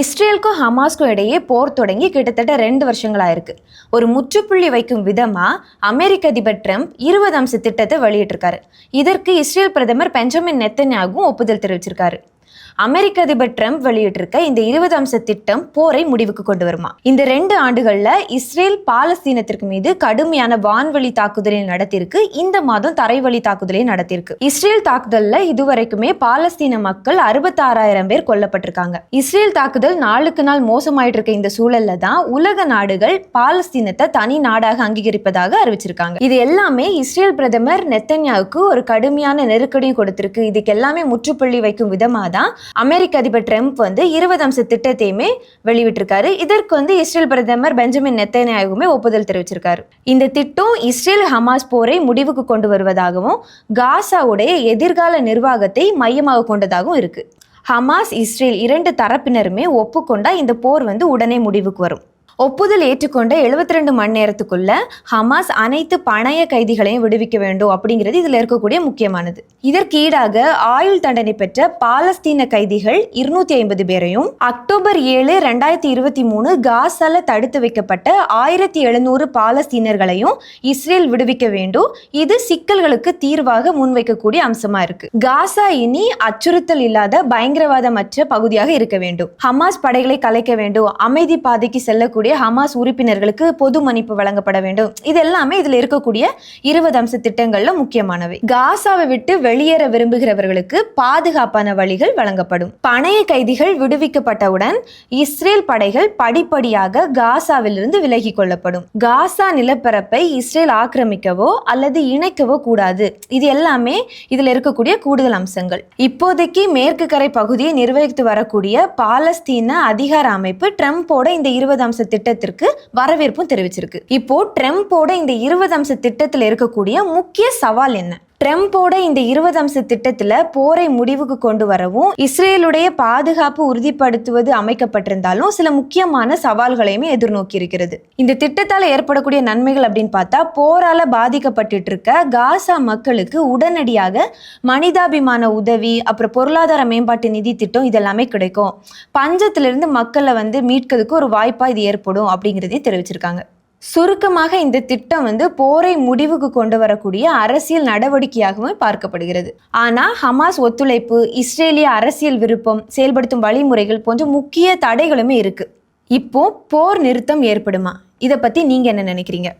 இஸ்ரேலுக்கும் ஹமாஸ்க்கும் இடையே போர் தொடங்கி கிட்டத்தட்ட ரெண்டு வருஷங்களாயிருக்கு. ஒரு முற்றுப்புள்ளி வைக்கும் விதமாக அமெரிக்க அதிபர் ட்ரம்ப் இருபது அம்ச திட்டத்தை வெளியிட்டிருக்காரு. இதற்கு இஸ்ரேல் பிரதமர் பெஞ்சமின் நெத்தன்யாகும் ஒப்புதல் தெரிவிச்சிருக்காரு. அமெரிக்க அதிபர் ட்ரம்ப் வெளியிட்டிருக்க இந்த இருபது அம்ச திட்டம் போரை முடிவுக்கு கொண்டு வருமா? இந்த ரெண்டு ஆண்டுகள்ல இஸ்ரேல் பாலஸ்தீனத்திற்கு மீது கடுமையான வான்வழி தாக்குதலை நடத்தியிருக்கு. இந்த மாதம் தரைவழி தாக்குதலை நடத்தியிருக்கு. இஸ்ரேல் தாக்குதல்ல இதுவரைக்குமே பாலஸ்தீன மக்கள் அறுபத்தாறாயிரம் பேர் கொல்லப்பட்டிருக்காங்க. இஸ்ரேல் தாக்குதல் நாளுக்கு நாள் மோசமாயிட்டு இருக்க இந்த சூழல்ல தான் உலக நாடுகள் பாலஸ்தீனத்தை தனி நாடாக அங்கீகரிப்பதாக அறிவிச்சிருக்காங்க. இது எல்லாமே இஸ்ரேல் பிரதமர் நெத்தன்யாவுக்கு ஒரு கடுமையான நெருக்கடியும் கொடுத்திருக்கு. இதுக்கு எல்லாமே முற்றுப்புள்ளி வைக்கும் விதமாக தான் அமெரிக்க அதிபர் ட்ரம்ப் வந்து இருபது அம்ச திட்டத்தையுமே வெளியிட்டிருக்காரு. இதற்கு வந்து இஸ்ரேல் பிரதமர் பெஞ்சமின் நெத்தன்யாகுமே ஒப்புதல் தெரிவிச்சிருக்காரு. இந்த திட்டம் இஸ்ரேல் ஹமாஸ் போரை முடிவுக்கு கொண்டு வருவதாகவும் காசாவுடைய எதிர்கால நிர்வாகத்தை மையமாக கொண்டதாகவும் இருக்கு. ஹமாஸ் இஸ்ரேல் இரண்டு தரப்பினருமே ஒப்புக்கொண்டா இந்த போர் வந்து உடனே முடிவுக்கு வரும். ஒப்புதல் ஏற்றுக்கொண்ட எழுபத்தி ரெண்டு மணி நேரத்துக்குள்ள ஹமாஸ் அனைத்து பணைய கைதிகளையும் விடுவிக்க வேண்டும் அப்படிங்கிறது இதில் இருக்கக்கூடிய முக்கியமானது. இதற்கு ஈடாக ஆயுள் தண்டனை பெற்ற பாலஸ்தீன கைதிகள் இருநூத்தி ஐம்பது பேரையும் அக்டோபர் ஏழு ரெண்டாயிரத்தி இருபத்தி மூணு காசால தடுத்து வைக்கப்பட்ட ஆயிரத்தி எழுநூறு பாலஸ்தீனர்களையும் இஸ்ரேல் விடுவிக்க வேண்டும். இது சிக்கல்களுக்கு தீர்வாக முன்வைக்கக்கூடிய அம்சமா இருக்கு. காசா இனி அச்சுறுத்தல் இல்லாத பயங்கரவாதமற்ற பகுதியாக இருக்க வேண்டும். ஹமாஸ் படைகளை கலைக்க வேண்டும். அமைதி பாதைக்கு செல்லக்கூடிய ஹமாஸ் உறுப்பினர்களுக்கு பொது மன்னிப்பு வழங்கப்பட வேண்டும். இது எல்லாமே இதில் இருக்கக்கூடிய இருபது அம்ச திட்டங்கள்ல முக்கியமானவை. காசாவை விட்டு வெளியேற விரும்புகிறவர்களுக்கு பாதுகாப்பான வழிகள் வழங்கப்படும். பணைய கைதிகள் விடுவிக்கப்பட்டவுடன் இஸ்ரேல் படைகள் படிப்படியாக காசாவிலிருந்து விலகி கொள்ளப்படும். காசா நிலப்பரப்பை இஸ்ரேல் ஆக்கிரமிக்கவோ அல்லது இணைக்கவோ கூடாது. இது எல்லாமே இதில் இருக்கக்கூடிய கூடுதல் அம்சங்கள். இப்போதைக்கு மேற்கு கரை பகுதியை நிர்வகித்து வரக்கூடிய பாலஸ்தீன அதிகார அமைப்பு ட்ரம்போட இந்த இருபது அம்ச திட்டத்திற்கு வரவேற்பும் தெரிவிச்சிருக்கு. இப்போ ட்ரம்போட இந்த இருபது அம்ச திட்டத்தில் இருக்கக்கூடிய முக்கிய சவால் என்ன? ட்ரம்போட இந்த இருபது அம்ச திட்டத்தில் போரை முடிவுக்கு கொண்டு வரவும் இஸ்ரேலுடைய பாதுகாப்பு உறுதிப்படுத்துவது அமைக்கப்பட்டிருந்தாலும் சில முக்கியமான சவால்களையுமே எதிர்நோக்கி இருக்கிறது இந்த திட்டத்தால் ஏற்படக்கூடிய நன்மைகள் அப்படின்னு பார்த்தா போரால் பாதிக்கப்பட்டுட்டு இருக்க காசா மக்களுக்கு உடனடியாக மனிதாபிமான உதவி அப்புறம் பொருளாதார மேம்பாட்டு நிதி திட்டம் இதெல்லாமே கிடைக்கும். பஞ்சத்திலிருந்து மக்களை வந்து மீட்கிறதுக்கு ஒரு வாய்ப்பாக இது ஏற்படும் அப்படிங்கிறதையும் தெரிவிச்சிருக்காங்க. சுருக்கமாக இந்த திட்டம் வந்து போரை முடிவுக்கு கொண்டு வரக்கூடிய அரசியல் நடவடிக்கையாகவும் பார்க்கப்படுகிறது. ஆனால் ஹமாஸ் ஒத்துழைப்பு இஸ்ரேலிய அரசியல் விருப்பம் செயல்படுத்தும் வழிமுறைகள் போன்ற முக்கிய தடைகளுமே இருக்கு. இப்போ போர் நிறுத்தம் ஏற்படுமா? இதை பத்தி நீங்க என்ன நினைக்கிறீங்க?